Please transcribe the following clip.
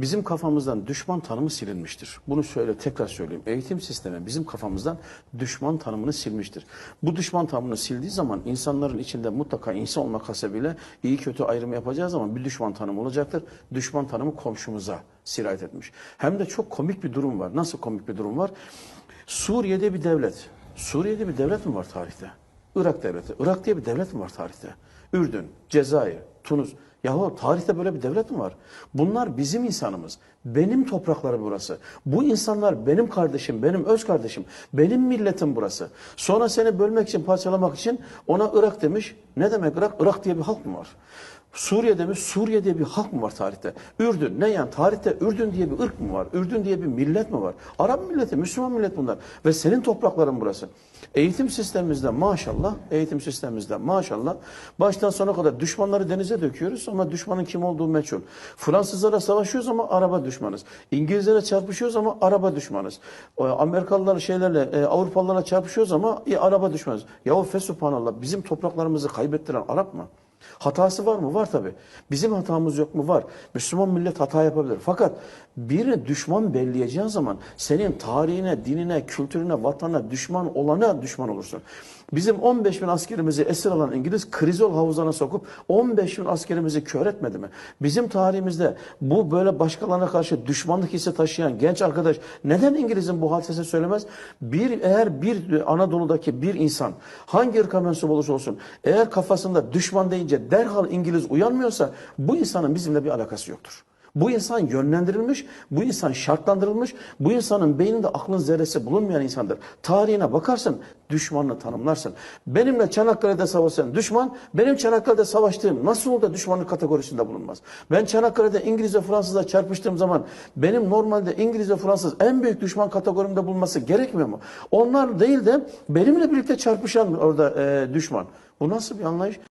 Bizim kafamızdan düşman tanımı silinmiştir. Bunu şöyle tekrar söyleyeyim. Eğitim sistemi bizim kafamızdan düşman tanımını silmiştir. Bu düşman tanımını sildiği zaman insanların içinde mutlaka insan olmak hasebiyle iyi kötü ayrımı yapacağı zaman bir düşman tanımı olacaktır. Düşman tanımı komşumuza sirayet etmiş. Hem de çok komik bir durum var. Nasıl komik bir durum var? Suriye'de bir devlet. Suriye'de bir devlet mi var tarihte? Irak devleti. Irak diye bir devlet mi var tarihte? Ürdün, Cezayir, Tunus. Yahu tarihte böyle bir devlet mi var? Bunlar bizim insanımız. Benim topraklarım burası. Bu insanlar benim kardeşim, benim öz kardeşim. Benim milletim burası. Sonra seni bölmek için, parçalamak için ona Irak demiş. Ne demek Irak? Irak diye bir halk mı var? Suriye demiş, Suriye diye bir halk mı var tarihte? Ürdün, ne yani tarihte Ürdün diye bir ırk mı var? Ürdün diye bir millet mi var? Arap milleti, Müslüman millet bunlar. Ve senin toprakların burası. Eğitim sistemimizde maşallah, eğitim sistemimizde maşallah baştan sona kadar düşmanları denize döküyoruz ama düşmanın kim olduğu meçhul. Fransızlara savaşıyoruz ama araba düşmanız. İngilizlere çarpışıyoruz ama araba düşmanız. Amerikalılar şeylerle, e, Avrupalılarla çarpışıyoruz ama e, araba düşmanız. Yahu fesubhanallah bizim topraklarımızı kaybettiren Arap mı? Hatası var mı? Var tabi. Bizim hatamız yok mu? Var. Müslüman millet hata yapabilir. Fakat birini düşman belleyeceğin zaman senin tarihine, dinine, kültürüne, vatanına düşman olana düşman olursun. Bizim 15 bin askerimizi esir alan İngiliz krizol havuzuna sokup 15 bin askerimizi kör etmedi mi? Bizim tarihimizde bu böyle başkalarına karşı düşmanlık hissi taşıyan genç arkadaş neden İngiliz'in bu hadisesini söylemez? Bir eğer bir Anadolu'daki bir insan hangi ırka mensup olursa olsun eğer kafasında düşman deyince derhal İngiliz uyanmıyorsa bu insanın bizimle bir alakası yoktur. Bu insan yönlendirilmiş, bu insan şartlandırılmış, bu insanın beyninde aklın zerresi bulunmayan insandır. Tarihine bakarsın, düşmanını tanımlarsın. Benimle Çanakkale'de savaşan düşman, benim Çanakkale'de savaştığım nasıl olur da düşmanlık kategorisinde bulunmaz? Ben Çanakkale'de İngiliz ve Fransızla çarpıştığım zaman benim normalde İngiliz ve Fransız en büyük düşman kategorimde bulunması gerekmiyor mu? Onlar değil de benimle birlikte çarpışan orada e, düşman. Bu nasıl bir anlayış?